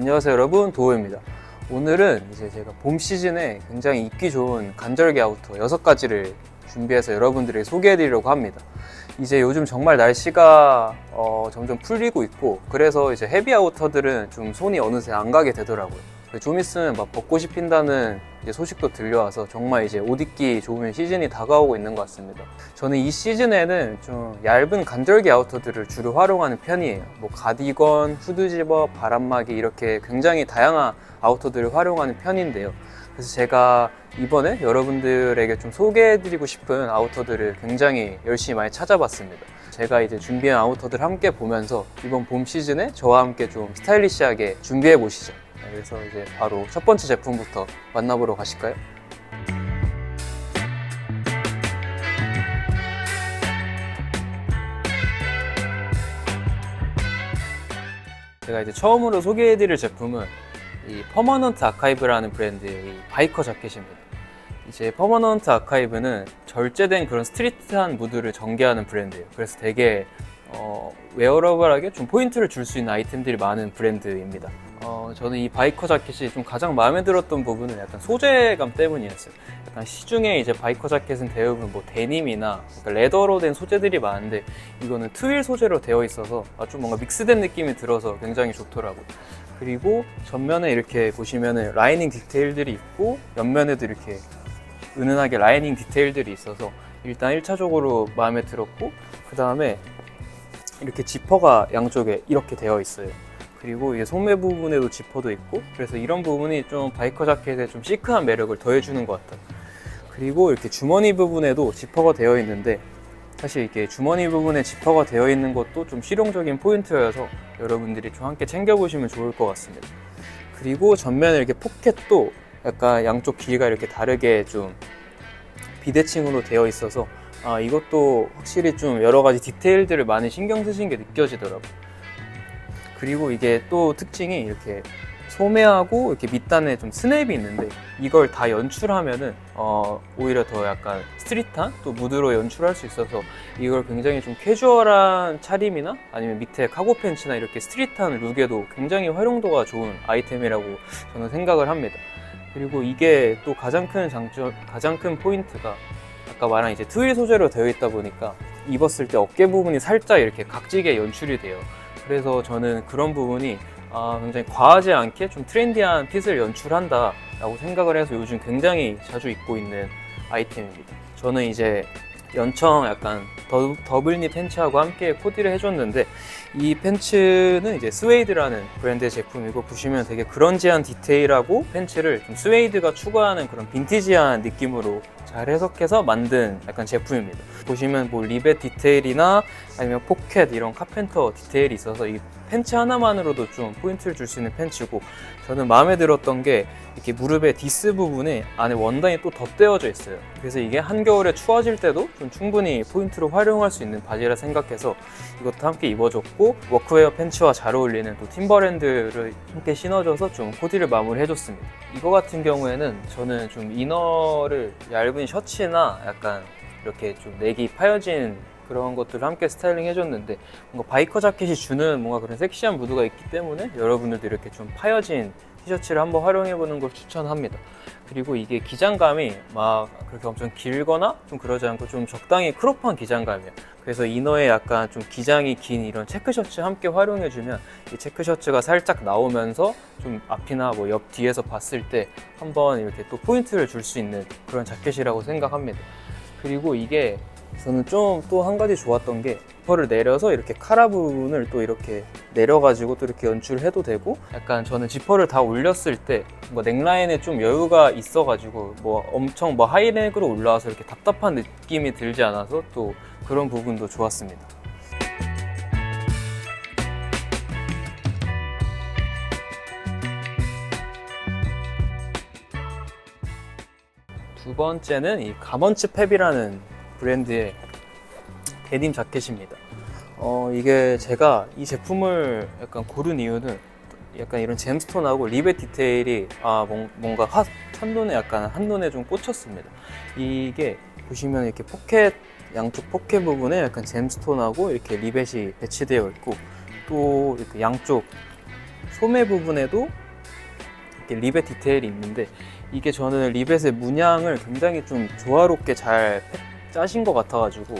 안녕하세요 여러분. 도우입니다. 오늘은 이제 제가 봄 시즌에 굉장히 입기 좋은 간절기 아우터 6가지를 준비해서 여러분들에게 소개해 드리려고 합니다. 이제 요즘 정말 날씨가 어, 점점 풀리고 있고 그래서 이제 헤비 아우터들은 좀 손이 어느새 안 가게 되더라고요 좀 있으면 막 벚꽃이 핀다는 소식도 들려와서 정말 이제 옷 입기 좋은 시즌이 다가오고 있는 것 같습니다. 저는 이 시즌에는 좀 얇은 간절기 아우터들을 주로 활용하는 편이에요. 뭐 가디건, 후드 집업, 바람막이 이렇게 굉장히 다양한 아우터들을 활용하는 편인데요. 그래서 제가 이번에 여러분들에게 좀 소개해드리고 싶은 아우터들을 굉장히 열심히 많이 찾아봤습니다. 제가 이제 준비한 아우터들 함께 보면서 이번 봄 시즌에 저와 함께 좀 스타일리시하게 준비해 보시죠. 네, 그래서 이제 바로 첫 번째 제품부터 만나보러 가실까요? 제가 이제 처음으로 소개해드릴 제품은 이 퍼머넌트 아카이브라는 브랜드의 이 바이커 자켓입니다. 이제 퍼머넌트 아카이브는 절제된 그런 스트리트한 무드를 전개하는 브랜드예요. 그래서 되게 어, 웨어러블하게 좀 포인트를 줄 수 있는 아이템들이 많은 브랜드입니다. 어, 저는 이 바이커 자켓이 좀 가장 마음에 들었던 부분은 약간 소재감 때문이었어요. 약간 시중에 이제 바이커 자켓은 대부분 뭐 데님이나 약간 레더로 된 소재들이 많은데 이거는 트윌 소재로 되어 있어서 아, 좀 뭔가 믹스된 느낌이 들어서 굉장히 좋더라고요. 그리고 전면에 이렇게 보시면은 라이닝 디테일들이 있고 옆면에도 이렇게 은은하게 라이닝 디테일들이 있어서 일단 1차적으로 마음에 들었고 그 다음에 이렇게 지퍼가 양쪽에 이렇게 되어 있어요. 그리고 이게 소매 부분에도 지퍼도 있고 그래서 이런 부분이 좀 바이커 자켓에 좀 시크한 매력을 더해주는 것 같아요. 그리고 이렇게 주머니 부분에도 지퍼가 되어 있는데 사실 이렇게 주머니 부분에 지퍼가 되어 있는 것도 좀 실용적인 포인트여서 여러분들이 좀 함께 챙겨보시면 좋을 것 같습니다. 그리고 전면에 이렇게 포켓도 약간 양쪽 길이가 이렇게 다르게 좀 비대칭으로 되어 있어서 아, 이것도 확실히 좀 여러 가지 디테일들을 많이 신경 쓰신 게 느껴지더라고요. 그리고 이게 또 특징이 이렇게 소매하고 이렇게 밑단에 좀 스냅이 있는데 이걸 다 연출하면은 어, 오히려 더 약간 스트릿한 또 무드로 연출할 수 있어서 이걸 굉장히 좀 캐주얼한 차림이나 아니면 밑에 카고 팬츠나 이렇게 스트릿한 룩에도 굉장히 활용도가 좋은 아이템이라고 저는 생각을 합니다. 그리고 이게 또 가장 큰 장점, 가장 큰 포인트가 아까 말한 이제 트윌 소재로 되어 있다 보니까 입었을 때 어깨 부분이 살짝 이렇게 각지게 연출이 돼요. 그래서 저는 그런 부분이 아, 굉장히 과하지 않게 좀 트렌디한 핏을 연출한다라고 생각을 해서 요즘 굉장히 자주 입고 있는 아이템입니다. 저는 이제 연청 약간 더, 더블니 팬츠하고 함께 코디를 해줬는데 이 팬츠는 이제 스웨이드라는 브랜드의 제품이고 보시면 되게 그런지한 디테일하고 팬츠를 좀 스웨이드가 추구하는 그런 빈티지한 느낌으로 잘 해석해서 만든 약간 제품입니다. 보시면 뭐 리벳 디테일이나 아니면 포켓 이런 카펜터 디테일이 있어서 이 팬츠 하나만으로도 좀 포인트를 줄 수 있는 팬츠고 저는 마음에 들었던 게 이렇게 무릎의 디스 부분에 안에 원단이 또 덧대어져 있어요. 그래서 이게 한겨울에 추워질 때도 좀 충분히 포인트로 활용할 수 있는 바지라 생각해서 이것도 함께 입어줬고 워크웨어 팬츠와 잘 어울리는 또 팀버랜드를 함께 신어줘서 좀 코디를 마무리해줬습니다. 이거 같은 경우에는 저는 좀 이너를 얇은 셔츠나 약간 이렇게 좀 넥이 파여진 그런 것들을 함께 스타일링 해줬는데 뭔가 바이커 자켓이 주는 뭔가 그런 섹시한 무드가 있기 때문에 여러분들도 이렇게 좀 파여진 티셔츠를 한번 활용해보는 걸 추천합니다. 그리고 이게 기장감이 막 그렇게 엄청 길거나 좀 그러지 않고 좀 적당히 크롭한 기장감이에요. 그래서 이너에 약간 좀 기장이 긴 이런 체크 셔츠 함께 활용해주면 이 체크 셔츠가 살짝 나오면서 좀 앞이나 뭐 옆 뒤에서 봤을 때 한번 이렇게 또 포인트를 줄 수 있는 그런 자켓이라고 생각합니다. 그리고 이게 저는 좀 또 한 가지 좋았던 게 지퍼를 내려서 이렇게 카라 부분을 또 이렇게 내려가지고 또 이렇게 연출해도 되고 약간 저는 지퍼를 다 올렸을 때뭐 넥라인에 좀 여유가 있어가지고 뭐 엄청 뭐 하이넥으로 올라와서 이렇게 답답한 느낌이 들지 않아서 또 그런 부분도 좋았습니다. 두 번째는 이 가먼츠 펩이라는 브랜드의 데님 자켓입니다. 어, 이게 제가 이 제품을 약간 고른 이유는 약간 이런 잼스톤하고 리벳 디테일이 아, 뭔- 뭔가 하, 한눈에 약간 한눈에 좀 꽂혔습니다. 이게 보시면 이렇게 포켓, 양쪽 포켓 부분에 약간 잼스톤하고 이렇게 리벳이 배치되어 있고 또 이렇게 양쪽 소매 부분에도 이렇게 리벳 디테일이 있는데 이게 저는 리벳의 문양을 굉장히 좀 조화롭게 잘 패- 짜신 것 같아가지고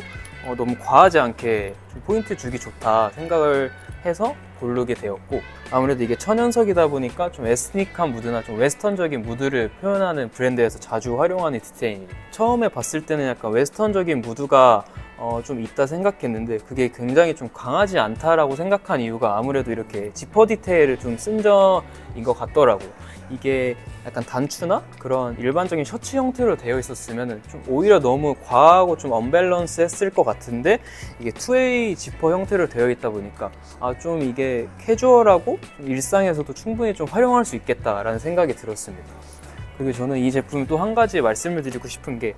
어, 너무 과하지 않게 좀 포인트 주기 좋다 생각을 해서 고르게 되었고 아무래도 이게 천연석이다 보니까 좀 에스닉한 무드나 좀 웨스턴적인 무드를 표현하는 브랜드에서 자주 활용하는 디테일이에요. 처음에 봤을 때는 약간 웨스턴적인 무드가 어, 좀 있다 생각했는데 그게 굉장히 좀 강하지 않다라고 생각한 이유가 아무래도 이렇게 지퍼 디테일을 좀 쓴 점인 것 같더라고요. 이게 약간 단추나 그런 일반적인 셔츠 형태로 되어 있었으면 좀 오히려 너무 과하고 좀 언밸런스 했을 것 같은데 이게 투웨이 지퍼 형태로 되어 있다 보니까 아 좀 이게 캐주얼하고 좀 일상에서도 충분히 좀 활용할 수 있겠다라는 생각이 들었습니다. 그리고 저는 이 제품 또 한 가지 말씀을 드리고 싶은 게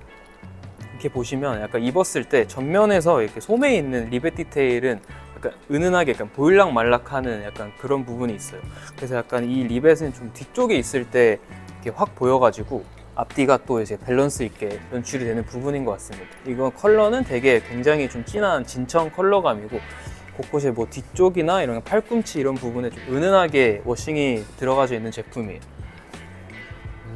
이렇게 보시면 약간 입었을 때 전면에서 이렇게 소매에 있는 리벳 디테일은 약간 은은하게 약간 보일락 말락하는 약간 그런 부분이 있어요. 그래서 약간 이 리벳은 좀 뒤쪽에 있을 때 이렇게 확 보여가지고 앞뒤가 또 이제 밸런스 있게 연출이 되는 부분인 것 같습니다. 이건 컬러는 되게 굉장히 좀 진한 진청 컬러감이고 곳곳에 뭐 뒤쪽이나 이런 팔꿈치 이런 부분에 좀 은은하게 워싱이 들어가져 있는 제품이에요.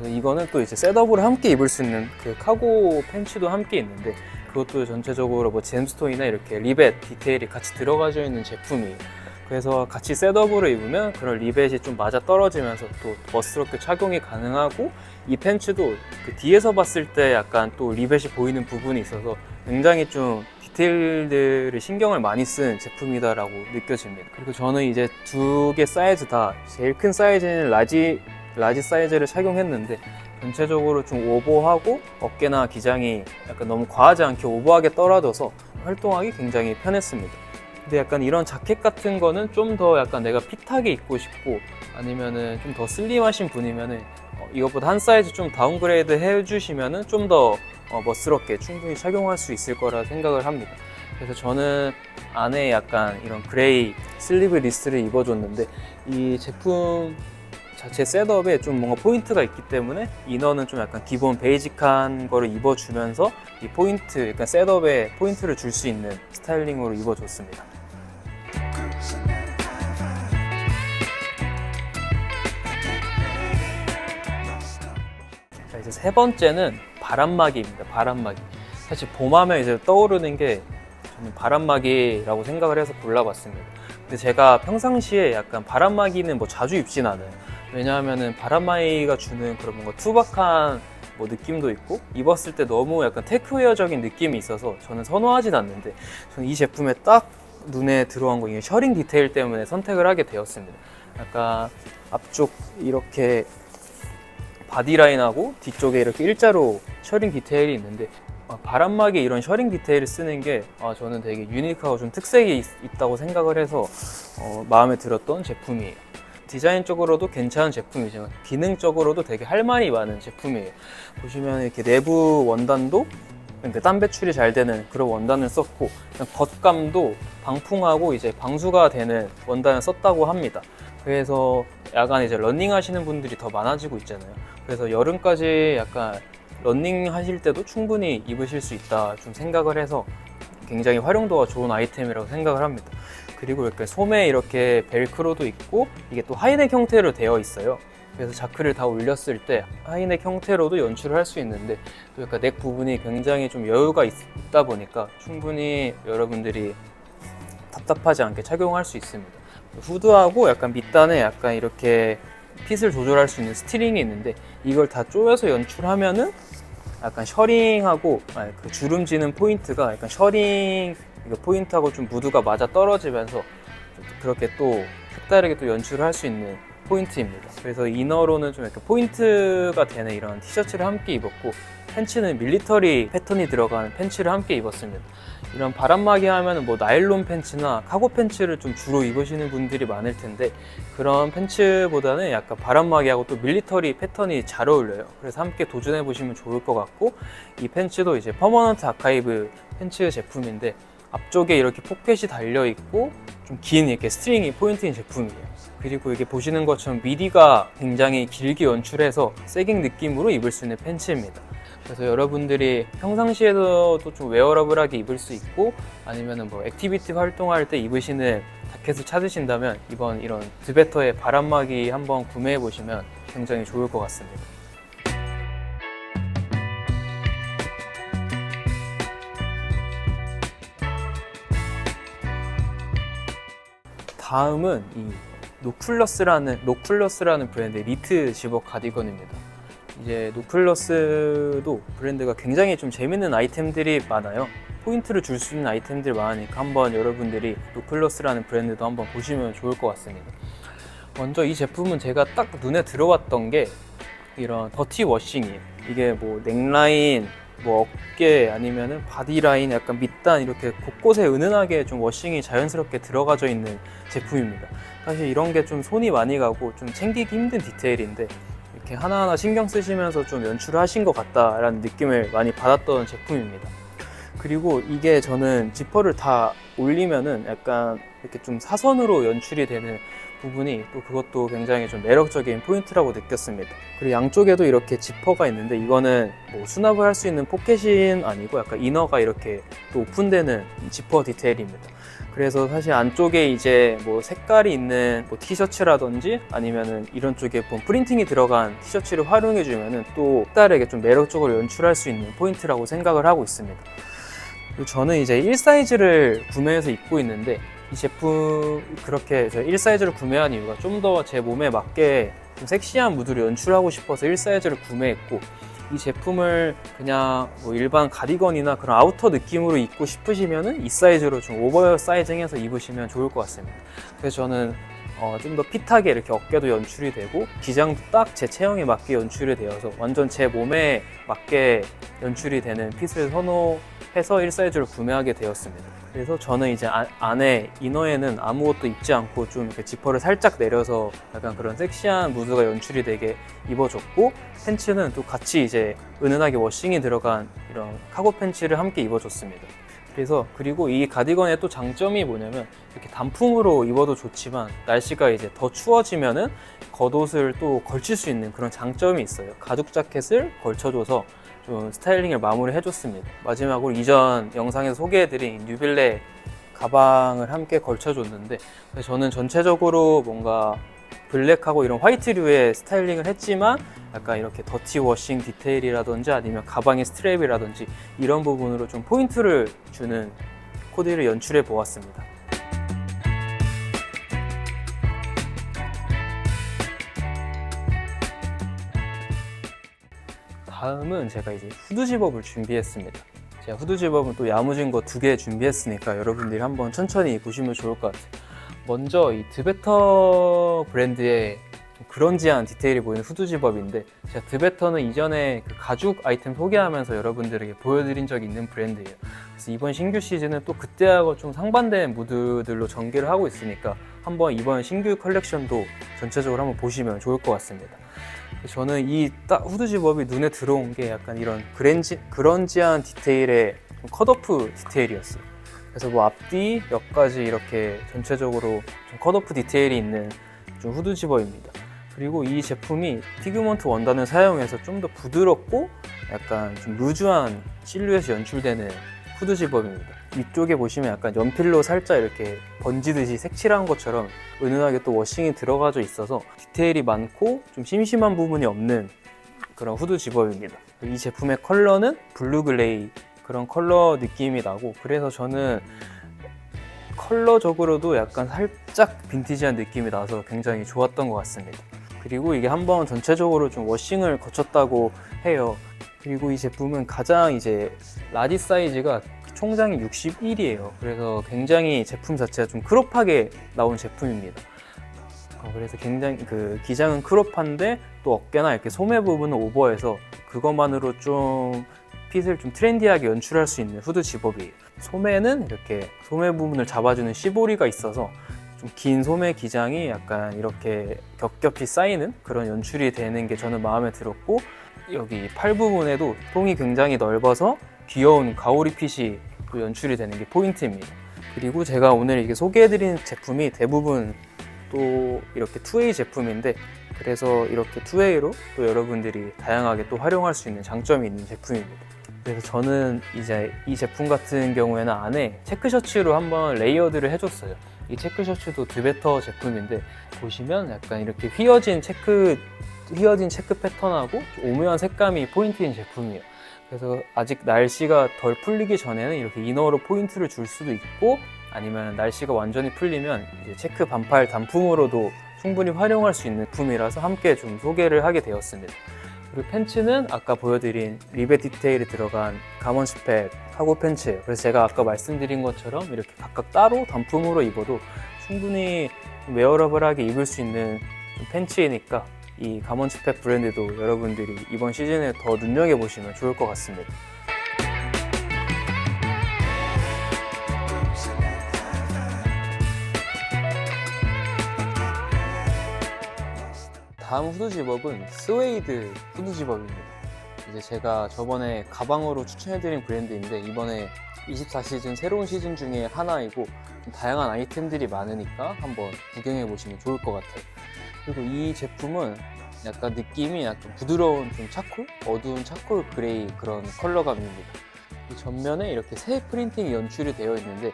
이거는 또 이제 셋업으로 함께 입을 수 있는 그 카고 팬츠도 함께 있는데 그것도 전체적으로 뭐 잼스톤이나 이렇게 리벳 디테일이 같이 들어가져 있는 제품이에요. 그래서 같이 셋업으로 입으면 그런 리벳이 좀 맞아 떨어지면서 또 멋스럽게 착용이 가능하고 이 팬츠도 그 뒤에서 봤을 때 약간 또 리벳이 보이는 부분이 있어서 굉장히 좀 디테일들을 신경을 많이 쓴 제품이다라고 느껴집니다. 그리고 저는 이제 두 개 사이즈 다 제일 큰 사이즈는 라지 라지 사이즈를 착용했는데 전체적으로 좀 오버하고 어깨나 기장이 약간 너무 과하지 않게 오버하게 떨어져서 활동하기 굉장히 편했습니다. 근데 약간 이런 자켓 같은 거는 좀 더 약간 내가 핏하게 입고 싶고 아니면은 좀 더 슬림하신 분이면은 어, 이것보다 한 사이즈 좀 다운그레이드 해주시면은 좀더 어, 멋스럽게 충분히 착용할 수 있을 거라 생각을 합니다. 그래서 저는 안에 약간 이런 그레이 슬리브 리스트를 입어줬는데 이 제품 자체 셋업에 좀 뭔가 포인트가 있기 때문에 이너는 좀 약간 기본 베이직한 거를 입어주면서 이 포인트, 약간 셋업에 포인트를 줄 수 있는 스타일링으로 입어줬습니다. 자, 이제 세 번째는 바람막이입니다. 바람막이. 사실 봄하면 이제 떠오르는 게 저는 바람막이라고 생각을 해서 골라봤습니다. 근데 제가 평상시에 약간 바람막이는 뭐 자주 입진 않아요. 왜냐하면은 바람막이가 주는 그런 뭔가 투박한 뭐 느낌도 있고 입었을 때 너무 약간 테크웨어적인 느낌이 있어서 저는 선호하진 않는데 저는 이 제품에 딱 눈에 들어온 거 이게 셔링 디테일 때문에 선택을 하게 되었습니다. 약간 앞쪽 이렇게 바디라인하고 뒤쪽에 이렇게 일자로 셔링 디테일이 있는데 아, 바람막이 이런 셔링 디테일을 쓰는 게 아, 저는 되게 유니크하고 좀 특색이 있, 다고 생각을 해서 어, 마음에 들었던 제품이에요. 디자인적으로도 괜찮은 제품이지만 기능적으로도 되게 할 말이 많은 제품이에요. 보시면 이렇게 내부 원단도 그러니까 땀 배출이 잘 되는 그런 원단을 썼고 겉감도 방풍하고 이제 방수가 되는 원단을 썼다고 합니다. 그래서 야간 이제 러닝 하시는 분들이 더 많아지고 있잖아요. 그래서 여름까지 약간 러닝 하실 때도 충분히 입으실 수 있다 좀 생각을 해서 굉장히 활용도가 좋은 아이템이라고 생각을 합니다. 그리고 이렇게 소매에 이렇게 벨크로도 있고 이게 또 하이넥 형태로 되어 있어요. 그래서 자크를 다 올렸을 때 하이넥 형태로도 연출을 할 수 있는데 또 약간 넥 부분이 굉장히 좀 여유가 있, 다 보니까 충분히 여러분들이 답답하지 않게 착용할 수 있습니다. 후드하고 약간 밑단에 약간 이렇게 핏을 조절할 수 있는 스트링이 있는데 이걸 다 조여서 연출하면은 약간 셔링하고 아니, 그 주름지는 포인트가 약간 셔링 이거 포인트하고 좀 무드가 맞아 떨어지면서 그렇게 또 색다르게 또 연출을 할 수 있는 포인트입니다. 그래서 이너로는 좀 이렇게 포인트가 되는 이런 티셔츠를 함께 입었고 팬츠는 밀리터리 패턴이 들어간 팬츠를 함께 입었습니다. 이런 바람막이 하면 뭐 나일론 팬츠나 카고 팬츠를 좀 주로 입으시는 분들이 많을 텐데 그런 팬츠보다는 약간 바람막이하고 또 밀리터리 패턴이 잘 어울려요. 그래서 함께 도전해 보시면 좋을 것 같고 이 팬츠도 이제 퍼머넌트 아카이브 팬츠 제품인데 앞쪽에 이렇게 포켓이 달려 있고 좀 긴 이렇게 스트링이 포인트인 제품이에요. 그리고 이게 보시는 것처럼 미디가 굉장히 길게 연출해서 세깅 느낌으로 입을 수 있는 팬츠입니다. 그래서 여러분들이 평상시에도 좀 웨어러블하게 입을 수 있고 아니면은 뭐 액티비티 활동할 때 입으시는 자켓을 찾으신다면 이번 이런 드베터의 바람막이 한번 구매해 보시면 굉장히 좋을 것 같습니다. 다음은 이 노클러스라는 노클러스라는 브랜드의 니트 집업 가디건입니다. 이제 노클러스도 브랜드가 굉장히 좀 재밌는 아이템들이 많아요. 포인트를 줄 수 있는 아이템들이 많으니까 한번 여러분들이 노클러스라는 브랜드도 한번 보시면 좋을 것 같습니다. 먼저 이 제품은 제가 딱 눈에 들어왔던 게 이런 더티 워싱이에요. 이게 뭐 넥라인, 뭐 어깨 아니면은 바디라인 약간 밑단 이렇게 곳곳에 은은하게 좀 워싱이 자연스럽게 들어가져 있는 제품입니다. 사실 이런 게 좀 손이 많이 가고 좀 챙기기 힘든 디테일인데 이렇게 하나하나 신경 쓰시면서 좀 연출을 하신 것 같다라는 느낌을 많이 받았던 제품입니다. 그리고 이게 저는 지퍼를 다 올리면은 약간 이렇게 좀 사선으로 연출이 되는 부분이 또 그것도 굉장히 좀 매력적인 포인트라고 느꼈습니다. 그리고 양쪽에도 이렇게 지퍼가 있는데 이거는 뭐 수납을 할 수 있는 포켓은 아니고 약간 이너가 이렇게 또 오픈되는 지퍼 디테일입니다. 그래서 사실 안쪽에 이제 뭐 색깔이 있는 뭐 티셔츠라든지 아니면은 이런 쪽에 뭐 프린팅이 들어간 티셔츠를 활용해 주면은 또 다르게 좀 매력적으로 연출할 수 있는 포인트라고 생각을 하고 있습니다. 저는 이제 1사이즈를 구매해서 입고 있는데 이 제품 그렇게 저 1사이즈를 구매한 이유가 좀 더 제 몸에 맞게 좀 섹시한 무드를 연출하고 싶어서 1사이즈를 구매했고 이 제품을 그냥 뭐 일반 가디건이나 그런 아우터 느낌으로 입고 싶으시면은 이 사이즈로 좀 오버 사이징해서 입으시면 좋을 것 같습니다. 그래서 저는 어, 좀 더 핏하게 이렇게 어깨도 연출이 되고 기장도 딱 제 체형에 맞게 연출이 되어서 완전 제 몸에 맞게 연출이 되는 핏을 선호해서 1사이즈를 구매하게 되었습니다. 그래서 저는 이제 아- 안에 이너에는 아무것도 입지 않고 좀 이렇게 지퍼를 살짝 내려서 약간 그런 섹시한 무드가 연출이 되게 입어줬고 팬츠는 또 같이 이제 은은하게 워싱이 들어간 이런 카고 팬츠를 함께 입어줬습니다. 그래서 그리고 이 가디건의 또 장점이 뭐냐면 이렇게 단풍으로 입어도 좋지만 날씨가 이제 더 추워지면은 겉옷을 또 걸칠 수 있는 그런 장점이 있어요. 가죽 자켓을 걸쳐줘서 좀 스타일링을 마무리 해줬습니다. 마지막으로 이전 영상에서 소개해드린 뉴빌레 가방을 함께 걸쳐줬는데 저는 전체적으로 뭔가 블랙하고 이런 화이트류의 스타일링을 했지만 약간 이렇게 더티 워싱 디테일이라든지 아니면 가방의 스트랩이라든지 이런 부분으로 좀 포인트를 주는 코디를 연출해 보았습니다. 다음은 제가 이제 후드 집업을 준비했습니다. 제가 후드 집업은 또 야무진 거 두 개 준비했으니까 여러분들이 한번 천천히 보시면 좋을 것 같아요. 먼저 이 드베터 브랜드의 좀 그런지한 디테일이 보이는 후드 집업인데 제가 드베터는 이전에 그 가죽 아이템 소개하면서 여러분들에게 보여드린 적이 있는 브랜드예요. 그래서 이번 신규 시즌은 또 그때하고 좀 상반된 무드들로 전개를 하고 있으니까 한번 이번 신규 컬렉션도 전체적으로 한번 보시면 좋을 것 같습니다. 저는 이딱 후드 집업이 눈에 들어온 게 약간 이런 그랜지, 그런지한 디테일의 좀 컷오프 디테일이었어요. 그래서 뭐 앞뒤, 옆까지 이렇게 전체적으로 좀 컷오프 디테일이 있는 좀 후드 집업입니다. 그리고 이 제품이 피그먼트 원단을 사용해서 좀 더 부드럽고 약간 좀 루즈한 실루엣이 연출되는 후드 집업입니다. 위쪽에 보시면 약간 연필로 살짝 이렇게 번지듯이 색칠한 것처럼 은은하게 또 워싱이 들어가져 있어서 디테일이 많고 좀 심심한 부분이 없는 그런 후드 집업입니다. 이 제품의 컬러는 블루 글레이 그런 컬러 느낌이 나고 그래서 저는 컬러적으로도 약간 살짝 빈티지한 느낌이 나서 굉장히 좋았던 것 같습니다. 그리고 이게 한번 전체적으로 좀 워싱을 거쳤다고 해요. 그리고 이 제품은 가장 이제 라지 사이즈가 총장이 61이에요. 그래서 굉장히 제품 자체가 좀 크롭하게 나온 제품입니다. 어, 그래서 굉장히 그 기장은 크롭한데 또 어깨나 이렇게 소매 부분은 오버해서 그것만으로 좀 핏을 좀 트렌디하게 연출할 수 있는 후드 집업이에요. 소매는 이렇게 소매 부분을 잡아주는 시보리가 있어서 좀 긴 소매 기장이 약간 이렇게 겹겹이 쌓이는 그런 연출이 되는 게 저는 마음에 들었고 여기 팔 부분에도 통이 굉장히 넓어서 귀여운 가오리 핏이 또 연출이 되는 게 포인트입니다. 그리고 제가 오늘 이게 소개해드린 제품이 대부분 또 이렇게 2A 제품인데 그래서 이렇게 2A로 또 여러분들이 다양하게 또 활용할 수 있는 장점이 있는 제품입니다. 그래서 저는 이제 이 제품 같은 경우에는 안에 체크 셔츠로 한번 레이어드를 해줬어요. 이 체크 셔츠도 드베터 제품인데 보시면 약간 이렇게 휘어진 체크 휘어진 체크 패턴하고 좀 오묘한 색감이 포인트인 제품이에요. 그래서 아직 날씨가 덜 풀리기 전에는 이렇게 이너로 포인트를 줄 수도 있고 아니면 날씨가 완전히 풀리면 이제 체크 반팔 단품으로도 충분히 활용할 수 있는 제품이라서 함께 좀 소개를 하게 되었습니다. 그리고 팬츠는 아까 보여드린 리벳 디테일이 들어간 가먼 스펙 카고 팬츠예요. 그래서 제가 아까 말씀드린 것처럼 이렇게 각각 따로 단품으로 입어도 충분히 웨어러블하게 입을 수 있는 좀 팬츠이니까 이 가먼 스펙 브랜드도 여러분들이 이번 시즌에 더 눈여겨보시면 좋을 것 같습니다. 다음 후드 집업은 스웨이드 후드 집업입니다. 이제 제가 저번에 가방으로 추천해드린 브랜드인데 이번에 24시즌 새로운 시즌 중에 하나이고 좀 다양한 아이템들이 많으니까 한번 구경해 보시면 좋을 것 같아요. 그리고 이 제품은 약간 느낌이 약간 부드러운 좀 차콜? 어두운 차콜 그레이 그런 컬러감입니다. 이 전면에 이렇게 새 프린팅이 연출이 되어 있는데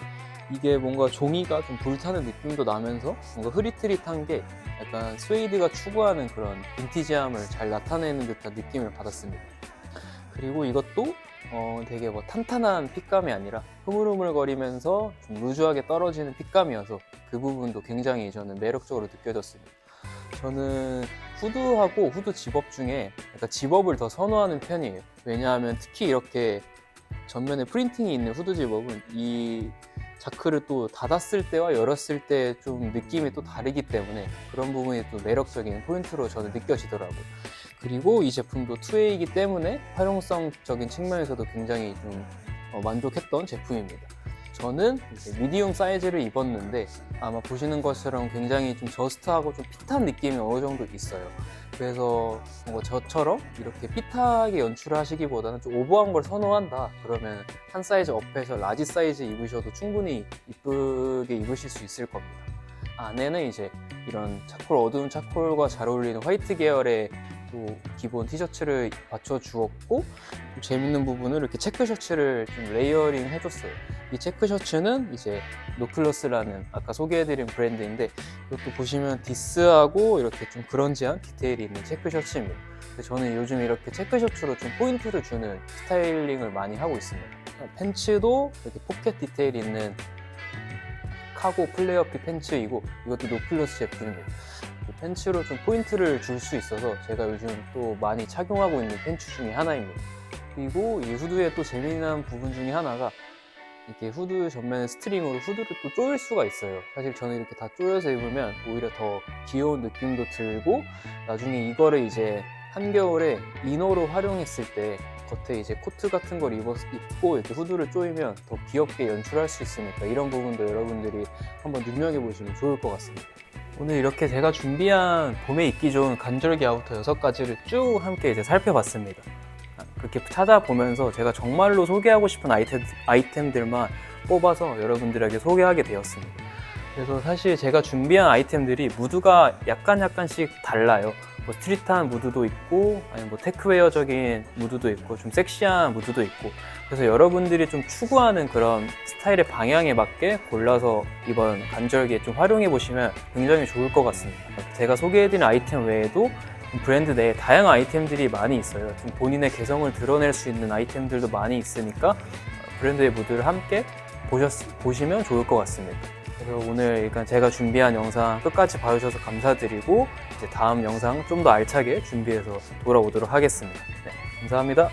이게 뭔가 종이가 좀 불타는 느낌도 나면서 뭔가 흐릿흐릿한 게 약간 스웨이드가 추구하는 그런 빈티지함을 잘 나타내는 듯한 느낌을 받았습니다. 그리고 이것도 어, 되게 뭐 탄탄한 핏감이 아니라 흐물흐물거리면서 좀 루즈하게 떨어지는 핏감이어서 그 부분도 굉장히 저는 매력적으로 느껴졌습니다. 저는 후드하고 후드 집업 중에 약간 집업을 더 선호하는 편이에요. 왜냐하면 특히 이렇게 전면에 프린팅이 있는 후드 집업은 이 자크를 또 닫았을 때와 열었을 때 좀 느낌이 또 다르기 때문에 그런 부분이 또 매력적인 포인트로 저는 느껴지더라고요. 그리고 이 제품도 2A이기 때문에 활용성적인 측면에서도 굉장히 좀 어, 만족했던 제품입니다. 저는 미디움 사이즈를 입었는데 아마 보시는 것처럼 굉장히 좀 저스트하고 좀 핏한 느낌이 어느 정도 있어요. 그래서 뭔가 저처럼 이렇게 핏하게 연출을 하시기보다는 좀 오버한 걸 선호한다. 그러면 한 사이즈 업해서 라지 사이즈 입으셔도 충분히 이쁘게 입으실 수 있을 겁니다. 안에는 이제 이런 차콜 어두운 차콜과 잘 어울리는 화이트 계열의 또 기본 티셔츠를 맞춰 주었고 좀 재밌는 부분은 이렇게 체크 셔츠를 좀 레이어링 해줬어요. 이 체크 셔츠는 이제 노클러스라는 아까 소개해드린 브랜드인데 이것도 보시면 디스하고 이렇게 좀 그런지한 디테일이 있는 체크 셔츠입니다. 저는 요즘 이렇게 체크 셔츠로 좀 포인트를 주는 스타일링을 많이 하고 있습니다. 팬츠도 이렇게 포켓 디테일 있는 카고 플레이어핏 팬츠이고 이것도 노클러스 제품입니다. 그 팬츠로 좀 포인트를 줄 수 있어서 제가 요즘 또 많이 착용하고 있는 팬츠 중에 하나입니다. 그리고 이 후드의 또 재미난 부분 중에 하나가 이렇게 후드 전면 스트링으로 후드를 또 조일 수가 있어요. 사실 저는 이렇게 다 조여서 입으면 오히려 더 귀여운 느낌도 들고 나중에 이거를 이제 한겨울에 이너로 활용했을 때 겉에 이제 코트 같은 걸 입어, 입고 이렇게 후드를 조이면 더 귀엽게 연출할 수 있으니까 이런 부분도 여러분들이 한번 눈여겨보시면 좋을 것 같습니다. 오늘 이렇게 제가 준비한 봄에 입기 좋은 간절기 아우터 6가지를 쭉 함께 이제 살펴봤습니다. 아, 그렇게 찾아보면서 제가 정말로 소개하고 싶은 아이템, 아이템들만 뽑아서 여러분들에게 소개하게 되었습니다. 그래서 사실 제가 준비한 아이템들이 무드가 약간 약간씩 달라요. 뭐 스트릿한 무드도 있고, 아니면 뭐 테크웨어적인 무드도 있고, 좀 섹시한 무드도 있고, 그래서 여러분들이 좀 추구하는 그런 스타일의 방향에 맞게 골라서 이번 간절기에 좀 활용해 보시면 굉장히 좋을 것 같습니다. 제가 소개해드린 아이템 외에도 브랜드 내에 다양한 아이템들이 많이 있어요. 좀 본인의 개성을 드러낼 수 있는 아이템들도 많이 있으니까 브랜드의 무드를 함께 보셨, 보시면 좋을 것 같습니다. 그래서 오늘 일단 제가 준비한 영상 끝까지 봐주셔서 감사드리고 이제 다음 영상 좀 더 알차게 준비해서 돌아오도록 하겠습니다. 네, 감사합니다.